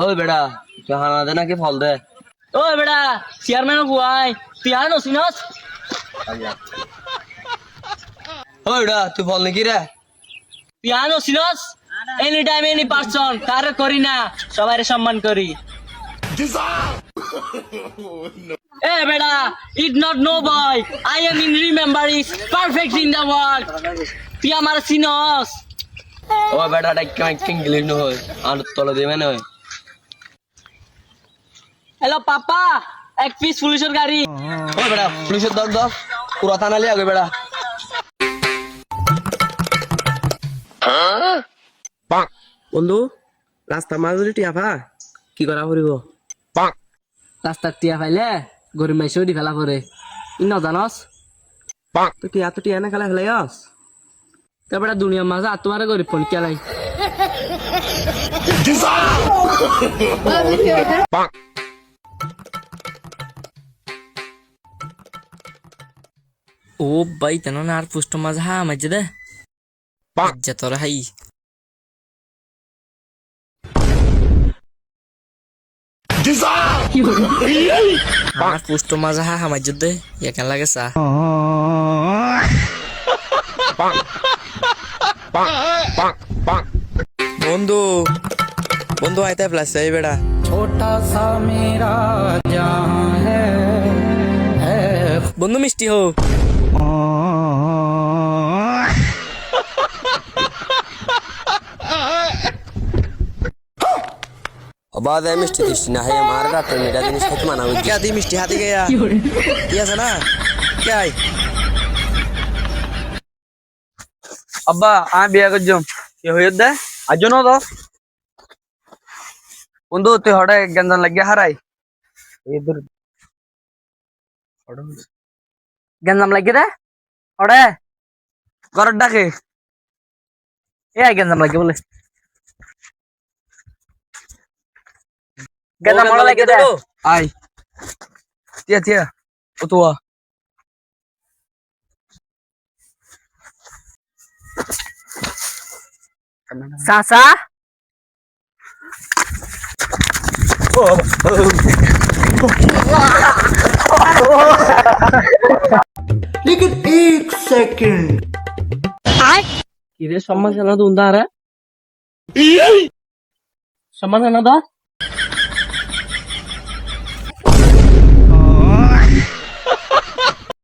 ওই বেড়া তুই হানা দে নাকি ফল দে ওই বেটা চেয়ারম্যান বুয়াই তুই আর নছিনস ওই বেড়া তুই ফল নাকি রে তুই আর নছিনস এনি টাইম এনি পারসন কারে করি না সবাই সম্মান করি এ বেটা it not no boy I am in remember is perfect in the world তুই আমার চিনস। ও বেড়া ডাক্কা মাইকিং ইংলিশ নয় আর তলে দেবে নয় হ্যালো পাপা এক পিস পুলিশের গাড়ি। ওই বেড়া পুলিশের দর দর পুরা থানালি আগে বেড়া। বন্ধু রাস্তা মাঝে টিয়াফা কি করা ফুরিব রাস্তার টিয়া পাইলে গরিব মাইসেও দি ফেলা পরে ই নজানস তো টিয়া তো টিয়া না খেলা খেলাই আস তারপরে দুনিয়ার মাঝে আর তোমার গরিব ফোন কেলাই ও বাই তেন না আর পুষ্ট মাঝে হা মাঝে দে। যা তোর হাই আর পুষ্ট মাঝে হা মাঝে দে ইয়া কেন লাগে চা বন্ধু বন্ধু আইতে প্লাস এই বেড়া। বন্ধু মিষ্টি হো অবাধ আমি মিষ্টি দিচ্ছি না হ্যাঁ আমার গাটের মেয়েটা জিনিস খেতে মানা বুঝছি क्या दी मिष्टी हाथी गया কি আছে না क्या है আব্বা আমি বিয়া করছম এ হয়ে দে আজ ন তো বন্ধু তুই হঠাৎ গেঞ্জান লাগিয়া হারাই এদের গেঞ্জাম লাগিয়ে দে হঠাৎ ঘরের ডাকে এ আই গেঞ্জাম লাগিয়ে বলে গেঞ্জাম মরা লাগিয়ে দে। আই তিয়া তিয়া ও তো চাচা? কিরে সম্মান জানা তো উন্দা রে সম্মান জানা দা